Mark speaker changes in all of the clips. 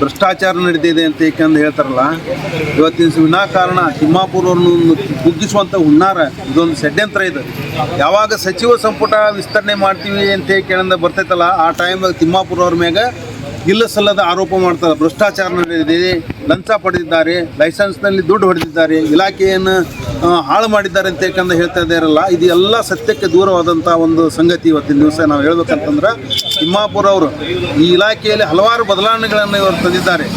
Speaker 1: ಭ್ರಷ್ಟಾಚಾರ ನಡೀತಿದೆ ಅಂತ ಏಕೆಂದು ಹೇಳ್ತಾರಲ್ಲ, ಇವತ್ತಿನ ವಿನಾಕಾರಣ ತಿಮ್ಮಾಪುರವ್ರನ್ನು ಕುಗ್ಗಿಸುವಂಥ ಹುನ್ನಾರ, ಇದೊಂದು ಷಡ್ಯಂತ್ರ ಇದು. ಯಾವಾಗ ಸಚಿವ ಸಂಪುಟ ವಿಸ್ತರಣೆ ಮಾಡ್ತೀವಿ ಅಂತ ಕೇಳಿದ ಬರ್ತೈತಲ್ಲ, ಆ ಟೈಮ್ ತಿಮ್ಮಾಪುರ ಅವ್ರ ಮ್ಯಾಗ ಇಲ್ಲ ಸಲ್ಲದ ಆರೋಪ ಮಾಡ್ತಾರೆ. ಭ್ರಷ್ಟಾಚಾರ ನಡೆದಿದೆ ಲಂಚ ಪಡೆದಿದ್ದಾರೆ. ಲೈಸೆನ್ಸ್ನಲ್ಲಿ ದುಡ್ಡು ಹೊಡೆದಿದ್ದಾರೆ. ಇಲಾಖೆಯನ್ನು ಹಾಳು ಮಾಡಿದ್ದಾರೆ ಅಂತ ಯಾಕಂದ್ರೆ ಹೇಳ್ತಾ ಇದ್ದಾರಲ್ಲ ಇದು ಎಲ್ಲ ಸತ್ಯಕ್ಕೆ ದೂರವಾದಂಥ ಒಂದು ಸಂಗತಿ ಇವತ್ತಿನ ದಿವಸ ನಾವು ಹೇಳ್ಬೇಕಂತಂದ್ರೆ, ತಿಮ್ಮಾಪುರ ಅವರು ಈ ಇಲಾಖೆಯಲ್ಲಿ ಹಲವಾರು ಬದಲಾವಣೆಗಳನ್ನು ಇವರು ತಂದಿದ್ದಾರೆ.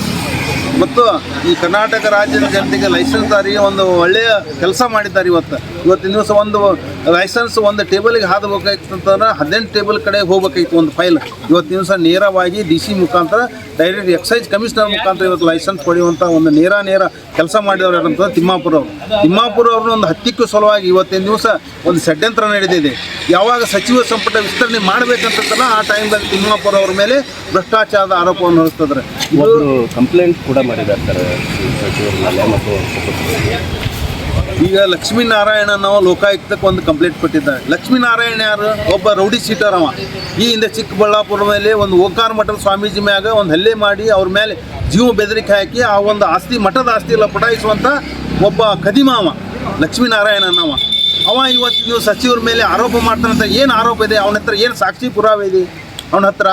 Speaker 1: ಮತ್ತು ಈ ಕರ್ನಾಟಕ ರಾಜ್ಯದ ಜನತೆಗೆ ಲೈಸೆನ್ಸ್ದಾರಿ ಒಂದು ಒಳ್ಳೆಯ ಕೆಲಸ ಮಾಡಿದ್ದಾರೆ ಇವತ್ತು. ಇವತ್ತಿನ ದಿವಸ ಒಂದು ಲೈಸೆನ್ಸ್ ಒಂದು ಟೇಬಲ್ಗೆ ಹಾದು ಹೋಗಬೇಕಾಯ್ತು ಅಂತಂದ್ರೆ ಹದಿನೆಂಟು ಟೇಬಲ್ ಕಡೆ ಹೋಗ್ಬೇಕಾಗಿತ್ತು ಒಂದು ಫೈಲ್ ಇವತ್ತಿನ ದಿವಸ ನೇರವಾಗಿ ಡಿ ಸಿ ಮುಖಾಂತರ ಡೈರೆಕ್ಟ್ ಎಕ್ಸೈಸ್ ಕಮಿಷನರ್ ಮುಖಾಂತರ ಇವತ್ತು ಲೈಸೆನ್ಸ್ ಪಡೆಯುವಂಥ ಒಂದು ನೇರ ನೇರ ಕೆಲಸ ಮಾಡಿದವರು ಯಾರಂತಂದ್ರೆ ತಿಮ್ಮಾಪುರ ಅವರು. ತಿಮ್ಮಾಪುರ ಅವ್ರನ್ನ ಒಂದು ಹತ್ತಿಕ್ಕೂ ಸಲುವಾಗಿ ಇವತ್ತಿನ ದಿವಸ ಒಂದು ಷಡ್ಯಂತ್ರ ನಡೆದಿದೆ. ಯಾವಾಗ ಸಚಿವ ಸಂಪುಟ ವಿಸ್ತರಣೆ ಮಾಡಬೇಕಂತಂದ್ರೆ ಆ ಟೈಮ್ದಲ್ಲಿ ತಿಮ್ಮಾಪುರ ಅವ್ರ ಮೇಲೆ ಭ್ರಷ್ಟಾಚಾರದ ಆರೋಪವನ್ನು ಹೊರಿಸ್ತದ್ರೆ
Speaker 2: ಕಂಪ್ಲೇಂಟ್ ಕೂಡ ಮಾಡಿದ್ದಾರೆ ಸರ್ ಮತ್ತು.
Speaker 1: ಈಗ ಲಕ್ಷ್ಮೀನಾರಾಯಣನವ ನಾವು ಲೋಕಾಯುಕ್ತಕ್ಕೆ ಒಂದು ಕಂಪ್ಲೇಂಟ್ ಕೊಟ್ಟಿದ್ದಾರೆ. ಲಕ್ಷ್ಮೀನಾರಾಯಣ ಯಾರು? ಒಬ್ಬ ರೌಡಿ ಶೀಟರ್ ಅವ ಈ ಹಿಂದೆ ಚಿಕ್ಕಬಳ್ಳಾಪುರ ಮೇಲೆ ಒಂದು ಓಂಕಾರ ಮಠದ ಸ್ವಾಮೀಜಿ ಮ್ಯಾಗ ಒಂದು ಹಲ್ಲೆ ಮಾಡಿ ಅವ್ರ ಮೇಲೆ ಜೀವ ಬೆದರಿಕೆ ಹಾಕಿ ಆ ಒಂದು ಆಸ್ತಿ ಮಠದ ಆಸ್ತಿ ಎಲ್ಲ ಪಟಾಯಿಸುವಂಥ ಒಬ್ಬ ಕದಿಮ ಅವ ಲಕ್ಷ್ಮೀನಾರಾಯಣನವ ಅವ ಇವತ್ತು ನೀವು ಸಚಿವರ ಮೇಲೆ ಆರೋಪ ಮಾಡ್ತಾನಂತ ಏನು ಆರೋಪ ಇದೆ? ಅವನ ಹತ್ರ ಏನು ಸಾಕ್ಷಿ ಪುರಾವೆ ಇದೆ? ಅವನ ಹತ್ರ?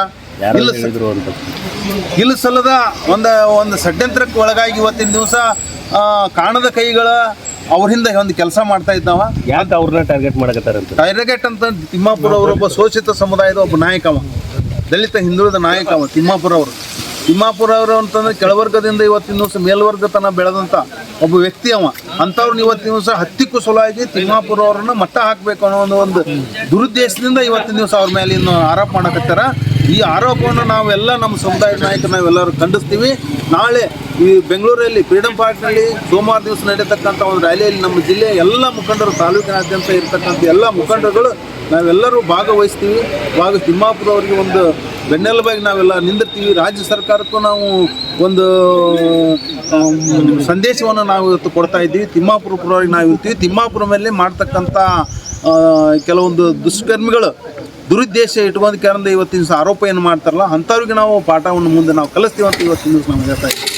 Speaker 1: ಇಲ್ಲ ಸಲ್ಲದ ಒಂದು ಒಂದು ಷಡ್ಯಂತ್ರಕ್ಕೆ ಒಳಗಾಗಿ ಇವತ್ತಿನ ದಿವಸ ಕಾಣದ ಕೈಗಳ ಅವರಿಂದ ಒಂದು ಕೆಲಸ ಮಾಡ್ತಾ ಇದ್ದಾವ.
Speaker 2: ಯಾಕೆ ಅವ್ರನ್ನ ಟಾರ್ಗೆಟ್ ಮಾಡಕತ್ತಾರ ಅಂತ
Speaker 1: ಟೈರಗೆಟ್ ಅಂತ ತಿಮ್ಮಾಪುರ ಒಬ್ಬ ಶೋಷಿತ ಸಮುದಾಯದ ಒಬ್ಬ ನಾಯಕ ಅವ ದಲಿತ ಹಿಂದುಳಿದ ನಾಯಕ ಅವ ತಿಮ್ಮಾಪುರ ಅವರು. ತಿಮ್ಮಾಪುರ ಅವರು ಅಂತಂದ್ರೆ ಕೆಳವರ್ಗದಿಂದ ಇವತ್ತಿನ ದಿವಸ ಮೇಲ್ವರ್ಗ ತನ ಬೆಳೆದಂತ ಒಬ್ಬ ವ್ಯಕ್ತಿ ಅವ. ಅಂಥವ್ರನ್ನ ಇವತ್ತಿನ ದಿವಸ ಹತ್ತಿಕ್ಕೂ ಸಲುವಾಗಿ ತಿಮ್ಮಾಪುರ ಅವ್ರನ್ನ ಮಟ್ಟ ಹಾಕಬೇಕು ಅನ್ನೋ ಒಂದು ಒಂದು ದುರುದ್ದೇಶದಿಂದ ಇವತ್ತಿನ ದಿವಸ ಅವ್ರ ಮೇಲೆ ಇನ್ನು ಆರೋಪ ಮಾಡಕತ್ತಾರ. ಈ ಆರೋಪವನ್ನು ನಾವೆಲ್ಲ ನಮ್ಮ ಸಮುದಾಯದ ನಾಯಕರು, ನಾವೆಲ್ಲರೂ ಖಂಡಿಸ್ತೀವಿ. ನಾಳೆ ಈ ಬೆಂಗಳೂರಲ್ಲಿ ಫ್ರೀಡಂ ಪಾರ್ಕ್ನಲ್ಲಿ ಸೋಮವಾರ ದಿವಸ ನಡೆಯತಕ್ಕಂಥ ಒಂದು ರ್ಯಾಲಿಯಲ್ಲಿ ನಮ್ಮ ಜಿಲ್ಲೆಯ ಎಲ್ಲ ಮುಖಂಡರು, ತಾಲೂಕಿನಾದ್ಯಂತ ಇರತಕ್ಕಂಥ ಎಲ್ಲ ಮುಖಂಡರುಗಳು ನಾವೆಲ್ಲರೂ ಭಾಗವಹಿಸ್ತೀವಿ. ಭಾಗ ತಿಮ್ಮಾಪುರ ಅವರಿಗೆ ಒಂದು ಬೆನ್ನೆಲುಬಾಗಿ ನಾವೆಲ್ಲ ನಿಂದಿರ್ತೀವಿ. ರಾಜ್ಯ ಸರ್ಕಾರಕ್ಕೂ ನಾವು ಒಂದು ಸಂದೇಶವನ್ನು ನಾವು ಇವತ್ತು ಕೊಡ್ತಾ ಇದ್ದೀವಿ. ತಿಮ್ಮಾಪುರ ನಾವು ಇರ್ತೀವಿ ತಿಮ್ಮಾಪುರ ಮೇಲೆ ಮಾಡ್ತಕ್ಕಂಥ ಕೆಲವೊಂದು ದುಷ್ಕರ್ಮಿಗಳು ದುರುದ್ದೇಶ ಇಟ್ಕೊಂಡ್ ಕಾರಣ ಇವತ್ತಿನ ದಿವಸ ಆರೋಪ ಏನು ಮಾಡ್ತಾರಲ್ಲ ಅಂಥವ್ರಿಗೆ ನಾವು ಪಾಠವನ್ನು ಮುಂದೆ ನಾವು ಕಲಿಸ್ತೀವಿ ಅಂತ ಇವತ್ತಿನ ದಿವಸ ನಮ್ಗೆ ಹೇಳ್ತಾ ಇದ್ದೀವಿ.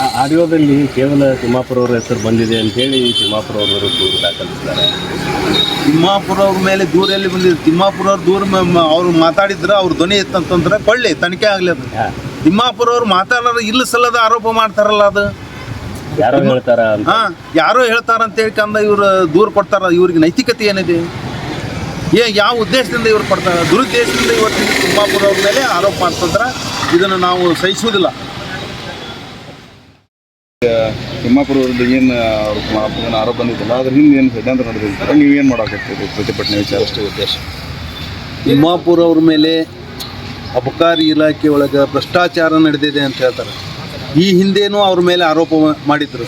Speaker 2: ಆ ಆಡಿಯೋದಲ್ಲಿ ಕೇವಲ ತಿಮ್ಮಾಪುರ ಅವರ ಹೆಸರು ಬಂದಿದೆ ಅಂತ ಹೇಳಿ ತಿಮ್ಮಾಪುರ ಅವ್ರ ವಿರುದ್ಧ ದೂರು ದಾಖಲಿಸಿದ್ದಾರೆ.
Speaker 1: ತಿಮ್ಮಾಪುರ ಅವ್ರ ಮೇಲೆ ದೂರ ಎಲ್ಲಿ ಬಂದಿದೆ? ತಿಮ್ಮಾಪುರ ಅವ್ರ ದೂರ ಅವ್ರು ಮಾತಾಡಿದ್ರೆ ಅವ್ರ ಧ್ವನಿ ಇತ್ತಂತಂದ್ರೆ ಕೊಳ್ಳಿ ತನಿಖೆ ಆಗಲಿ ಅದು. ತಿಮ್ಮಾಪುರ ಅವ್ರು ಮಾತಾಡೋರು ಇಲ್ಲ ಸಲ್ಲದ ಆರೋಪ ಮಾಡ್ತಾರಲ್ಲ ಅದು.
Speaker 2: ಯಾರೋ ಹೇಳ್ತಾರ
Speaker 1: ಹಾ ಯಾರೋ ಹೇಳ್ತಾರಂತ ಅಂತ ಹೇಳ್ಕಂದ ಇವ್ರು ದೂರ ಕೊಡ್ತಾರ ಇವ್ರಿಗೆ ನೈತಿಕತೆ ಏನಿದೆ? ಏ ಯಾವ ಉದ್ದೇಶದಿಂದ ಇವರು ಪಡ್ತಾರೆ ದುರುದ್ದೇಶದಿಂದ ಇವತ್ತಿನ ತಿಮ್ಮಾಪುರ ಅವ್ರ ಮೇಲೆ ಆರೋಪ ಮಾಡ್ತಂದ್ರೆ ಇದನ್ನು ನಾವು ಸಹಿಸುವುದಿಲ್ಲ.
Speaker 3: ತಿಮ್ಮಾಪುರ ವಿರುದ್ಧ ಏನು ಅವ್ರ ಏನು ಆರೋಪ ಬಂದಿದ್ದಲ್ಲ ಅದ್ರ ಹಿಂದೆ ಏನು ಸಿದ್ಧಾಂತ ನಡೆದಿರ್ತಾರೆ ನೀವು ಏನು ಮಾಡೋಕ್ಕಾಗ್ತದೆ ಪ್ರತಿಭಟನೆ ವಿಚಾರ? ಅಷ್ಟೇ ಉದ್ದೇಶ.
Speaker 1: ತಿಮ್ಮಾಪುರ ಅವ್ರ ಮೇಲೆ ಅಬಕಾರಿ ಇಲಾಖೆ ಒಳಗೆ ಭ್ರಷ್ಟಾಚಾರ ನಡೆದಿದೆ ಅಂತ ಹೇಳ್ತಾರೆ. ಈ ಹಿಂದೇನೂ ಅವ್ರ ಮೇಲೆ ಆರೋಪ ಮಾಡಿದ್ರು.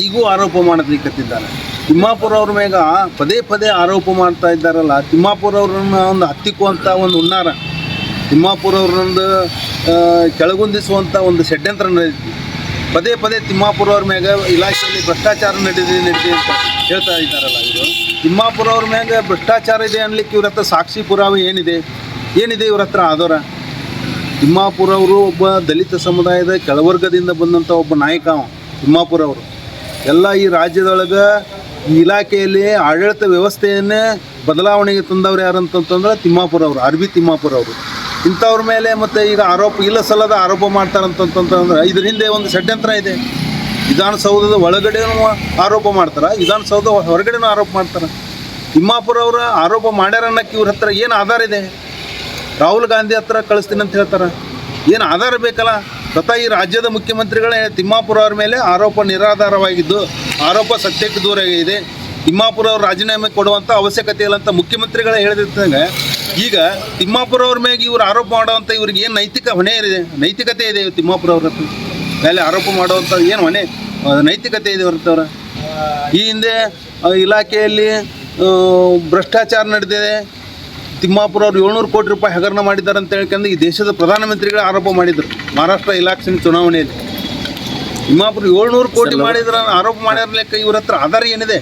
Speaker 1: ಈಗೂ ಆರೋಪ ಮಾಡಲಿಕ್ಕತ್ತಿದ್ದಾರೆ ತಿಮ್ಮಾಪುರ ಅವ್ರ ಮೇಗ ಪದೇ ಪದೇ ಆರೋಪ ಮಾಡ್ತಾ ಇದ್ದಾರಲ್ಲ, ತಿಮ್ಮಾಪುರ ಅವ್ರನ್ನ ಒಂದು ಹತ್ತಿಕ್ಕುವಂಥ ಒಂದು ಹುನ್ನಾರ, ತಿಮ್ಮಾಪುರ ಅವ್ರನ್ನೊಂದು ಕೆಳಗುಂದಿಸುವಂಥ ಒಂದು ಷಡ್ಯಂತ್ರ ನಡೀತಿ ಪದೇ ಪದೇ ತಿಮ್ಮಾಪುರ ಅವ್ರ ಮ್ಯಾಗ ಇಲಾಖೆಯಲ್ಲಿ ಭ್ರಷ್ಟಾಚಾರ ನಡೆದಿದೆ ನಡೆದಿದೆ ಅಂತ ಹೇಳ್ತಾ ಇದ್ದಾರಲ್ಲ ಇವರು. ತಿಮ್ಮಾಪುರ ಅವ್ರ ಮ್ಯಾಗ ಭ್ರಷ್ಟಾಚಾರ ಇದೆ ಅನ್ಲಿಕ್ಕೆ ಇವ್ರ ಹತ್ರ ಸಾಕ್ಷಿ ಪುರಾವೆ ಏನಿದೆ? ಏನಿದೆ ಇವ್ರ ಹತ್ರ ಆಧಾರ ತಿಮ್ಮಾಪುರ ಅವರು ಒಬ್ಬ ದಲಿತ ಸಮುದಾಯದ ಕೆಳವರ್ಗದಿಂದ ಬಂದಂಥ ಒಬ್ಬ ನಾಯಕ ತಿಮ್ಮಾಪುರ ಅವರು. ಎಲ್ಲ ಈ ರಾಜ್ಯದೊಳಗೆ ಈ ಇಲಾಖೆಯಲ್ಲಿ ಆಡಳಿತ ವ್ಯವಸ್ಥೆಯನ್ನೇ ಬದಲಾವಣೆಗೆ ತಂದವ್ರು ಯಾರು ಅಂತಂತಂದ್ರೆ ತಿಮ್ಮಾಪುರ ಅವರು ಅರ್ಬಿ ತಿಮ್ಮಾಪುರ ಅವರು. ಇಂಥವ್ರ ಮೇಲೆ ಮತ್ತು ಈಗ ಆರೋಪ, ಇಲ್ಲ ಸಲ್ಲದ ಆರೋಪ ಮಾಡ್ತಾರಂತಂತಂದ್ರೆ ಇದ್ರ ಹಿಂದೆ ಒಂದು ಷಡ್ಯಂತ್ರ ಇದೆ. ವಿಧಾನಸೌಧದ ಒಳಗಡೆನೂ ಆರೋಪ ಮಾಡ್ತಾರೆ ವಿಧಾನಸೌಧ ಹೊರಗಡೆನೂ ಆರೋಪ ಮಾಡ್ತಾರೆ. ತಿಮ್ಮಾಪುರ ಅವರ ಆರೋಪ ಮಾಡ್ಯಾರ ಅನ್ನಕ್ಕೆ ಇವ್ರ ಹತ್ರ ಏನು ಆಧಾರ ಇದೆ? ರಾಹುಲ್ ಗಾಂಧಿ ಹತ್ರ ಕಳಿಸ್ತೀನಿ ಅಂತ ಹೇಳ್ತಾರೆ. ಏನು ಆಧಾರ ಬೇಕಲ್ಲ? ಸ್ವತಃ ಈ ರಾಜ್ಯದ ಮುಖ್ಯಮಂತ್ರಿಗಳೇ ತಿಮ್ಮಾಪುರ ಅವರ ಮೇಲೆ ಆರೋಪ ನಿರಾಧಾರವಾಗಿದ್ದು, ಆರೋಪ ಸತ್ಯಕ್ಕೆ ದೂರ ಇದೆ ತಿಮ್ಮಾಪುರ ಅವರು ರಾಜೀನಾಮೆ ಕೊಡುವಂಥ ಅವಶ್ಯಕತೆ ಇಲ್ಲ ಅಂತ ಮುಖ್ಯಮಂತ್ರಿಗಳೇ ಹೇಳಿದಂಗೆ ಈಗ ತಿಮ್ಮಾಪುರ ಅವ್ರ ಮೇಲೆ ಇವರು ಆರೋಪ ಮಾಡುವಂಥ ಇವ್ರಿಗೆ ಏನು ನೈತಿಕ ಹೊಣೆ ಇದೆ? ನೈತಿಕತೆ ಇದೆ ತಿಮ್ಮಾಪುರ ಅವ್ರ ಹತ್ರ. ಮೇಲೆ ಆರೋಪ ಮಾಡುವಂಥ ಏನು ಹೊಣೆ? ನೈತಿಕತೆ ಇದೆ ಹೊರತವ್ರ ಈ ಹಿಂದೆ ಇಲಾಖೆಯಲ್ಲಿ ಭ್ರಷ್ಟಾಚಾರ ನಡೆದಿದೆ. ತಿಮ್ಮಾಪುರ ಅವರು ಏಳ್ನೂರು ಕೋಟಿ ರೂಪಾಯಿ ಹಗರಣ ಮಾಡಿದ್ದಾರೆ ಅಂತ ಹೇಳ್ಕೊಂಡು ಈ ದೇಶದ ಪ್ರಧಾನಮಂತ್ರಿಗಳ ಆರೋಪ ಮಾಡಿದರು. ಮಹಾರಾಷ್ಟ್ರ ಇಲಾಖೆ ಚುನಾವಣೆಯಲ್ಲಿ. ತಿಮ್ಮಾಪುರ ಏಳ್ನೂರು ಕೋಟಿ ಮಾಡಿದ್ರ ಆರೋಪ ಮಾಡ್ಯಾರ ಲೆಕ್ಕ ಇವ್ರ ಹತ್ರ ಆಧಾರ ಏನಿದೆ?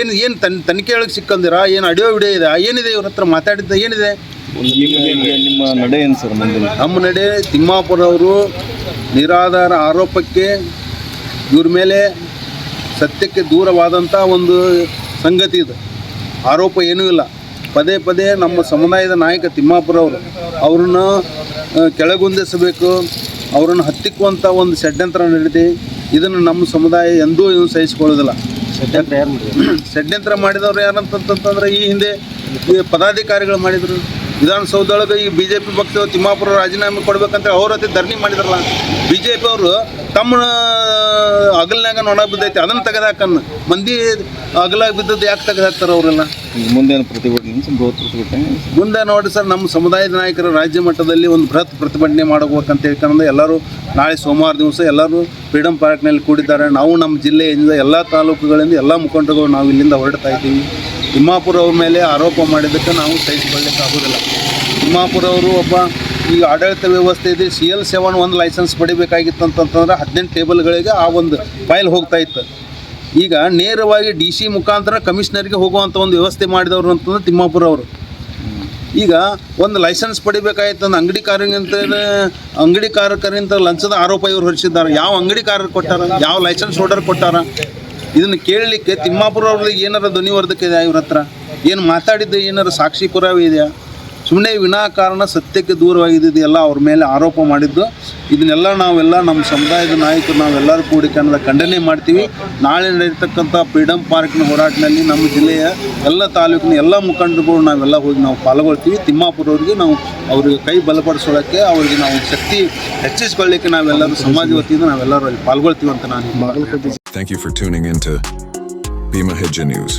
Speaker 1: ಏನು ಏನು ತನ್ ತನಿಖೆ ಒಳಗೆ ಸಿಕ್ಕಂದಿರ? ಏನು ಆಡಿಯೋ ವಿಡಿಯೋ ಇದೆ? ಏನಿದೆ ಇವ್ರ ಹತ್ರ ಮಾತಾಡಿದ್ದ ಏನಿದೆ?
Speaker 3: ನಿಮ್ಮ ನಡೆ ಏನು ಸರ್
Speaker 1: ನಮ್ಮ ನಡೆ ತಿಮ್ಮಾಪುರ ಅವರು ನಿರಾಧಾರ ಆರೋಪಕ್ಕೆ ಇವ್ರ ಮೇಲೆ ಸತ್ಯಕ್ಕೆ ದೂರವಾದಂಥ ಒಂದು ಸಂಗತಿ ಇದು. ಆರೋಪ ಏನೂ ಇಲ್ಲ. ಪದೇ ಪದೇ ನಮ್ಮ ಸಮುದಾಯದ ನಾಯಕ ತಿಮ್ಮಾಪುರ ಅವರು ಅವ್ರನ್ನ ಕೆಳಗುಂದಿಸಬೇಕು ಅವರನ್ನು ಹತ್ತಿಕ್ಕುವಂಥ ಒಂದು ಷಡ್ಯಂತ್ರ ನಡೀತಿ ಇದನ್ನು ನಮ್ಮ ಸಮುದಾಯ ಎಂದೂ ಇವು ಸಹಿಸಿಕೊಳ್ಳೋದಿಲ್ಲ. ಷಡ್ಯಂತ್ರ ಮಾಡಿದವರು ಯಾರಂತಂತಂದ್ರೆ ಈ ಹಿಂದೆ ಪದಾಧಿಕಾರಿಗಳು ಮಾಡಿದರು. ವಿಧಾನಸೌಧದೊಳಗೆ ಈ ಬಿ ಜೆ ಪಿ ಪಕ್ಷ ತಿಮ್ಮಾಪುರ ರಾಜೀನಾಮೆ ಕೊಡಬೇಕಂತ ಅವ್ರ ಹತ್ತಿ ಧರಣಿ ಮಾಡಿದ್ರಲ್ಲ ಬಿ ಜೆ ಪಿ ಅವರು ತಮ್ಮ ಅಗಲ್ನಾಗ ನೊಣ ಬಿದ್ದೈತಿ ಅದನ್ನು ತೆಗೆದಾಕನ್ನ ಮಂದಿ ಅಗಲಾಗ ಬಿದ್ದದ್ದು ಯಾಕೆ ತೆಗೆದಾಕ್ತಾರೆ ಅವರೆಲ್ಲ?
Speaker 3: ಮುಂದೆ ಮುಂದೇನು ಪ್ರತಿಭಟನೆ ಬೃಹತ್ ಪ್ರತಿಭಟನೆ
Speaker 1: ಮುಂದೆ ನೋಡಿ ಸರ್ ನಮ್ಮ ಸಮುದಾಯದ ನಾಯಕರು ರಾಜ್ಯ ಮಟ್ಟದಲ್ಲಿ ಒಂದು ಬೃಹತ್ ಪ್ರತಿಭಟನೆ ಮಾಡಬೇಕಂತ ಹೇಳ್ಕೊಂಡು ಎಲ್ಲರೂ ನಾಳೆ ಸೋಮವಾರ ದಿವಸ ಎಲ್ಲರೂ ಫ್ರೀಡಮ್ ಪಾರ್ಕ್ನಲ್ಲಿ ಕೂಡಿದ್ದಾರೆ. ನಾವು ನಮ್ಮ ಜಿಲ್ಲೆಯಿಂದ ಎಲ್ಲ ತಾಲೂಕುಗಳಿಂದ ಎಲ್ಲ ಮುಖಂಡರುಗಳು ನಾವು ಇಲ್ಲಿಂದ ಹೊರಡ್ತಾ ಇದ್ದೀವಿ. ತಿಮ್ಮಾಪುರ ಅವ್ರ ಮೇಲೆ ಆರೋಪ ಮಾಡಿದ್ದಕ್ಕೆ ನಾವು ಸಹಿಸಿಕೊಳ್ಳಿಕ್ಕೆ ಆಗೋದಿಲ್ಲ ತಿಮ್ಮಾಪುರ ಅವರು ಒಬ್ಬ ಈಗ ಆಡಳಿತ ವ್ಯವಸ್ಥೆ ಇದೆ. ಸಿ ಎಲ್ ಸೆವೆನ್ ಒಂದು ಲೈಸೆನ್ಸ್ ಪಡಿಬೇಕಾಗಿತ್ತು ಅಂತಂತಂದ್ರೆ ಹದಿನೆಂಟು ಟೇಬಲ್ಗಳಿಗೆ ಆ ಒಂದು ಫೈಲ್ ಹೋಗ್ತಾ ಇತ್ತು. ಈಗ ನೇರವಾಗಿ ಡಿ ಸಿ ಮುಖಾಂತರ ಕಮಿಷನರ್ಗೆ ಹೋಗುವಂಥ ಒಂದು ವ್ಯವಸ್ಥೆ ಮಾಡಿದವರು ಅಂತಂದ್ರೆ ತಿಮ್ಮಾಪುರ ಅವರು. ಈಗ ಒಂದು ಲೈಸೆನ್ಸ್ ಪಡಿಬೇಕಾಯ್ತು ಅಂದ್ರೆ ಅಂಗಡಿ ಕಾರಂತ ಅಂಗಡಿ ಕಾರಕರಿಂದ ಲಂಚದ ಆರೋಪ ಇವರು ಹೊರಿಸಿದ್ದಾರೆ. ಯಾವ ಅಂಗಡಿಕಾರರು ಕೊಟ್ಟಾರ? ಯಾವ ಲೈಸೆನ್ಸ್ ಹೋಲ್ಡರ್ ಕೊಟ್ಟಾರ? ಇದನ್ನು ಕೇಳಲಿಕ್ಕೆ ತಿಮ್ಮಾಪುರ ಅವ್ರಿಗೆ ಏನಾರ ಧ್ವನಿವರ್ಧಕ ಇದೆ ಇವ್ರ ಹತ್ರ? ಏನು ಮಾತಾಡಿದ್ದು ಏನಾರ ಸಾಕ್ಷಿ ಪುರಾವೆ ಇದೆಯಾ? ಸುಮ್ಮನೆ ವಿನಾಕಾರಣ ಸತ್ಯಕ್ಕೆ ದೂರವಾಗಿದ್ದೆಲ್ಲ ಅವ್ರ ಮೇಲೆ ಆರೋಪ ಮಾಡಿದ್ದು. ಇದನ್ನೆಲ್ಲ ನಾವೆಲ್ಲ ನಮ್ಮ ಸಮುದಾಯದ ನಾಯಕರು, ನಾವೆಲ್ಲರೂ ಕೂಡಿ ಕನ್ನಡ ಖಂಡನೆ ಮಾಡ್ತೀವಿ. ನಾಳೆ ನಡೆಯತಕ್ಕಂಥ ಫ್ರೀಡಮ್ ಪಾರ್ಕ್ನ ಹೋರಾಟದಲ್ಲಿ ನಮ್ಮ ಜಿಲ್ಲೆಯ ಎಲ್ಲ ತಾಲೂಕಿನ ಎಲ್ಲ ಮುಖಂಡರುಗಳು ನಾವೆಲ್ಲ ಹೋಗಿ ನಾವು ಪಾಲ್ಗೊಳ್ತೀವಿ. ತಿಮ್ಮಾಪುರ ಅವರಿಗೆ ನಾವು ಅವರಿಗೆ ಕೈ ಬಲಪಡಿಸೋದಕ್ಕೆ ಅವರಿಗೆ ನಾವು ಶಕ್ತಿ ಹೆಚ್ಚಿಸ್ಕೊಳ್ಳಿಕ್ಕೆ ನಾವೆಲ್ಲರೂ ಸಮಾಜ ವತಿಯಿಂದ ನಾವೆಲ್ಲರೂ ಅಲ್ಲಿ ಪಾಲ್ಗೊಳ್ತೀವಿ ಅಂತ ನಾನು
Speaker 4: thank you for tuning in to Bhima Hejje News.